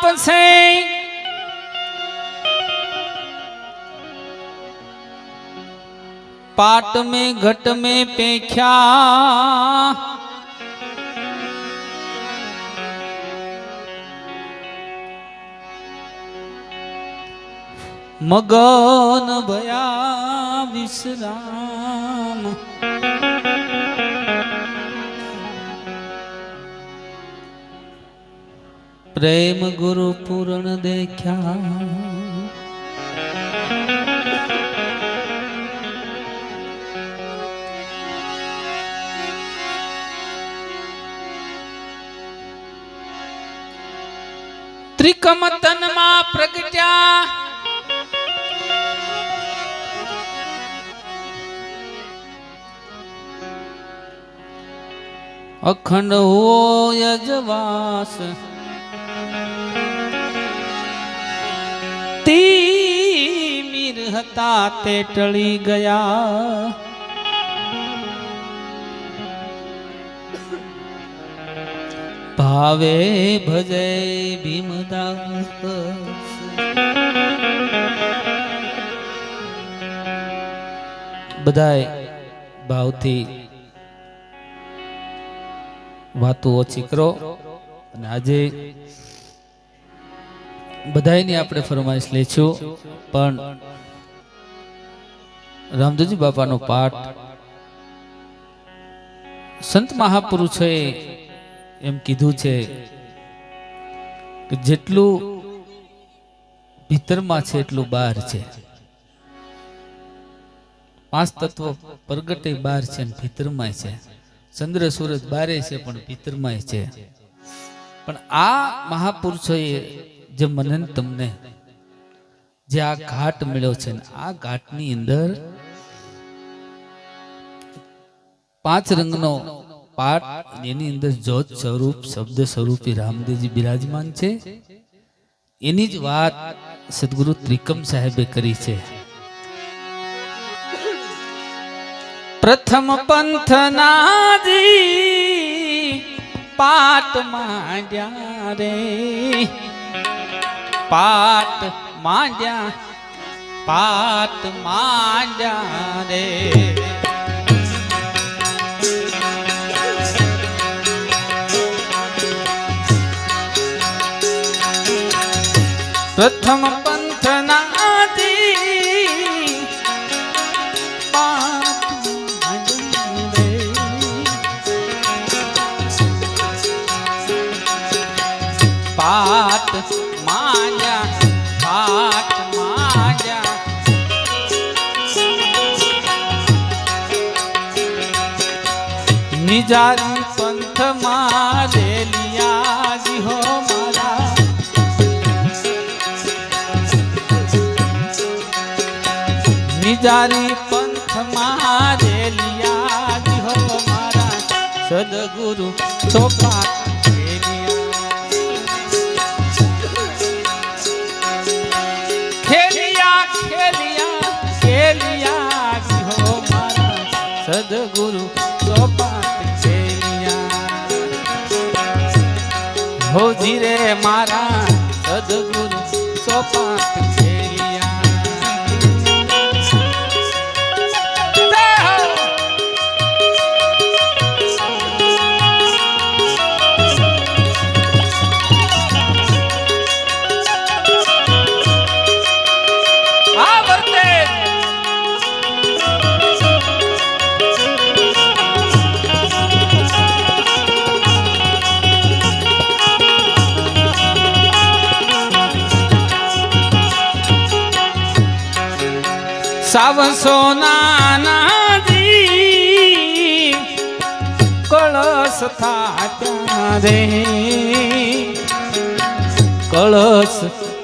आप से पाट में घट में पेख्या। मगन भया विश्राम। પ્રેમ ગુરુ પૂરણ દેખ્યા. ત્રિકમ તનમાં પ્રગટ્યા. અખંડ હોય જવાસ તીમીર હતા તે ટળી ગયા ભાવે ભજે ભીમદાસ બધાય ભાવથી વાતો ઓછી કરો અને આજે બધાયની આપણે ફરમાઈશ લઈશું પણ રામદેવજી બાપાનો પાઠ સંત મહાપુરુષોએ એમ કીધું છે કે જેટલું ભીતરમાં છે એટલું બહાર છે. પાંચ તત્વો પ્રગટે બહાર છે અને ભીતરમાં છે. ચંદ્ર સૂરજ બારે છે પણ ભીતરમાં છે. પણ આ મહાપુરુષોએ જે મને તમને જે આ ઘાટ મળ્યો છે આ ઘાટની અંદર પાંચ રંગનો પાઠ એની અંદર જ્યોત સ્વરૂપ, શબ્દ સ્વરૂપે રામદેવજી બિરાજમાન છે. એની જ વાત સદગુરુ ત્રિકમ સાહેબે કરી છે. પ્રથમ પંથનાજી પાટ માંડ્યા રે. પાટ માંડ્યા પાત માંડ્યા રે. પ્રથમ નિજારી પંથ મારે લિયા જી હો મારા. નિજારી પંથ મારે લિયા જી હો મારા. સદગુરુ ચોપા ખેલિયા રે મારા સદગુરુ સોપાત છે સાવન સોનાનાજી કળશ થાત્યા રે કળશ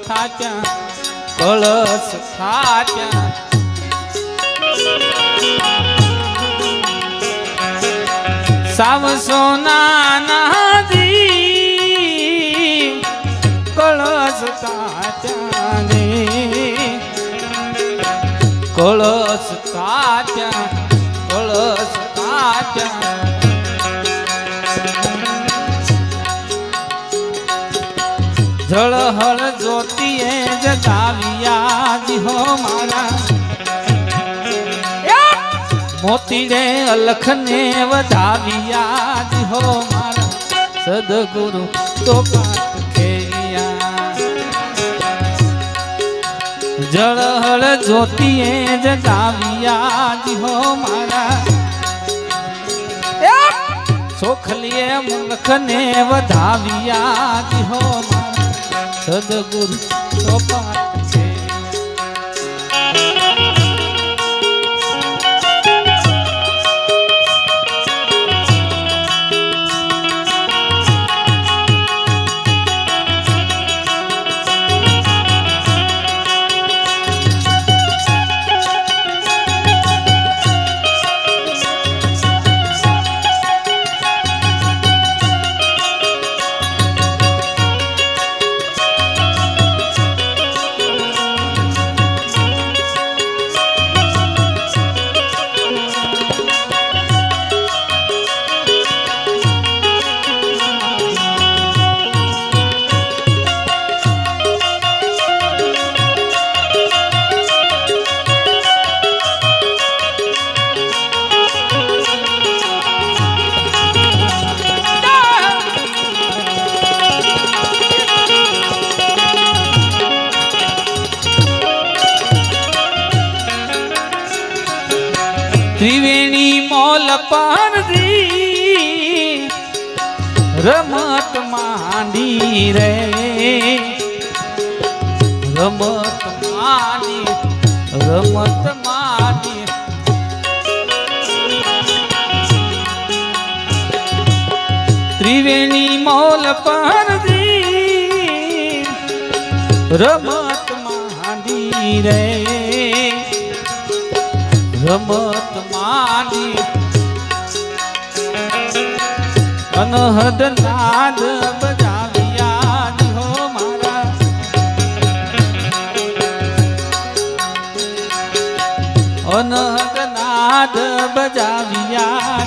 થાત્યા કળશ થાત્યા સાવ સોનાનાજી કળશ થાત્યા કળશ કાટ્યા કળશ કાટ્યા. જળહળ જ્યોતિએ જગાવ્યા જી હો મારા. મોતી રે અલખને વધાવ્યા જી હો મારા. સદગુરુ તો પાઠ જળહળ જ્યોતિએ જગાવ્યા જી હો મારા. સોખલીએ મુખને વધાવ્યા જી હો મારા. સદગુરુ તો ત્રિવેણી મોલ પરદી રમત માંડી રે. રમત માની રમત માની ત્રિવેણી મોલ પરદી રમત માંડી રે. રમત માની. અનહદ નાદ બજાવ્યા હો મારા. અનહદ નાદ બજાવ્યા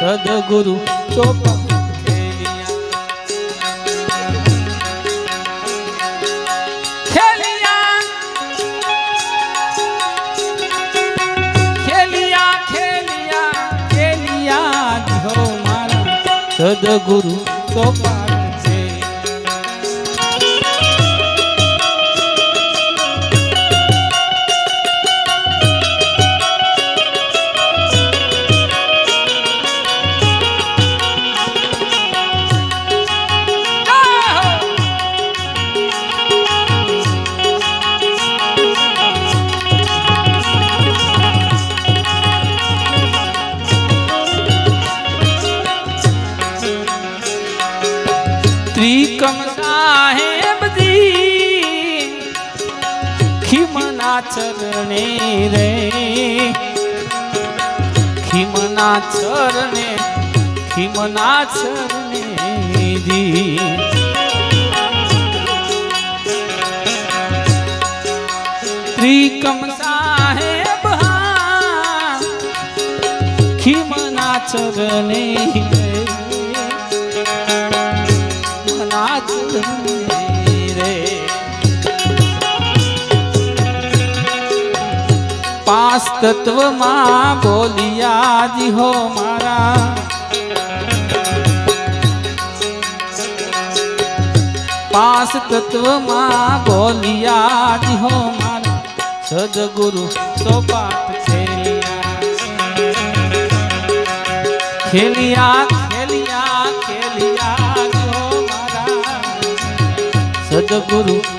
સદગુરુ ચોપા સદગુરુ તો પાઠ ત્રિકમ સાહેબ જી ખીમના ચરણે રે ખીમના ચરણે ખીમના ચરણે જી ત્રિકમ સાહેબ ખીમના ચરણે મનાચ રે પાંચ તત્વમાં બોલિયા જી હો મારા પાંચ તત્વમાં બોલિયા જી હો મારા સદગુરુ તો પાઠ ખેલિયા ખેલિયા ખેલિયા